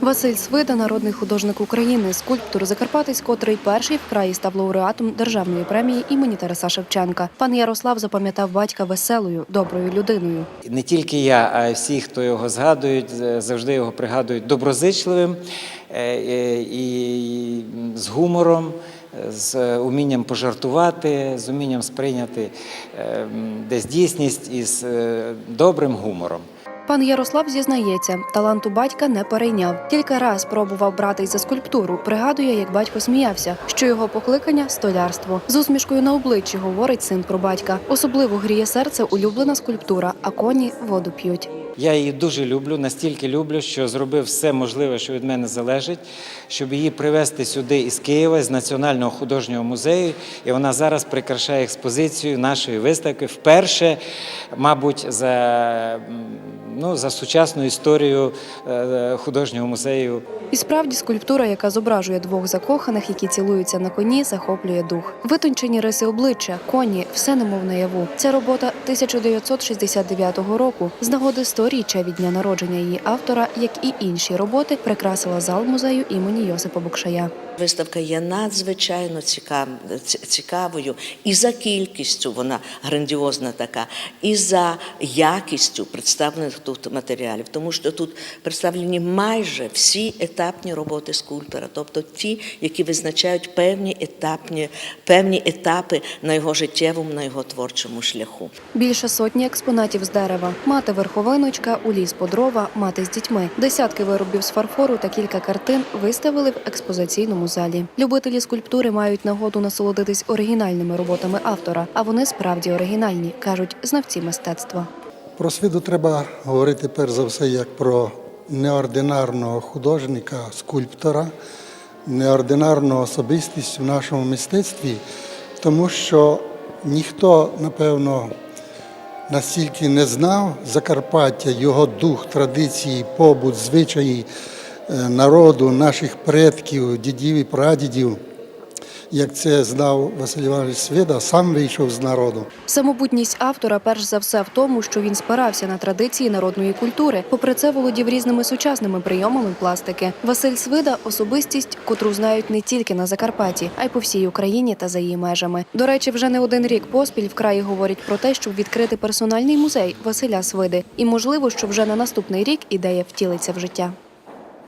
Василь Свида, народний художник України, скульптор Закарпатець, котрий перший в краї став лауреатом державної премії імені Тараса Шевченка. Пан Ярослав запам'ятав батька веселою, доброю людиною. Не тільки я, а й всі, хто його згадують, е, завжди його пригадують доброзичливим е, е, і з гумором, з умінням пожартувати, з умінням сприйняти десь дійсність із добрим гумором. Пан Ярослав зізнається, таланту батька не перейняв. Кілька раз пробував братись за скульптуру. Пригадує, як батько сміявся, що його покликання столярство. З усмішкою на обличчі говорить син про батька. Особливо гріє серце улюблена скульптура, а коні воду п'ють. Я її дуже люблю, настільки люблю, що зробив все можливе, що від мене залежить, щоб її привезти сюди із Києва, з Національного художнього музею. І вона зараз прикрашає експозицію нашої виставки вперше, мабуть, за, ну, за сучасну історію е, художнього музею І справді скульптура, яка зображує двох закоханих, які цілуються на коні, захоплює дух. Витончені риси обличчя, коні, все немов наяву. Ця робота 1969 року з нагоди 100-річчя від дня народження її автора, як і інші роботи, прикрасила зал музею імені Йосипа Букшая. Виставка є надзвичайно цікав- цікавою і за кількістю вона грандіозна така, і за якістю представлених тут матеріалів, тому що тут представлені майже всі етапні роботи скульптора, тобто ті, які визначають певні етапні, певні етапи на його життєвому, на його творчому шляху. Більше сотні експонатів з дерева, мати верховиночка, уліз по дрова, мати з дітьми. Десятки виробів з фарфору та кілька картин виставили в експозиційному залі. Любителі скульптури мають нагоду насолодитись оригінальними роботами автора, а вони справді оригінальні, кажуть знавці мистецтва. Про свіду треба говорити перш за все як про неординарного художника, скульптора, неординарну особистість в нашому мистецтві, тому що ніхто, напевно, настільки не знав Закарпаття, його дух, традиції, побут, звичаї е, народу, наших предків, дідів і прадідів, як це знав Василь Іванович Свида, сам вийшов з народу. Самобутність автора перш за все в тому, що він спирався на традиції народної культури. Попри це, володів різними сучасними прийомами пластики. Василь Свида особистість, котру знають не тільки на Закарпатті, а й по всій Україні та за її межами. До речі, вже не один рік поспіль в краї говорять про те, щоб відкрити персональний музей Василя Свиди. І можливо, що вже на наступний рік ідея втілиться в життя.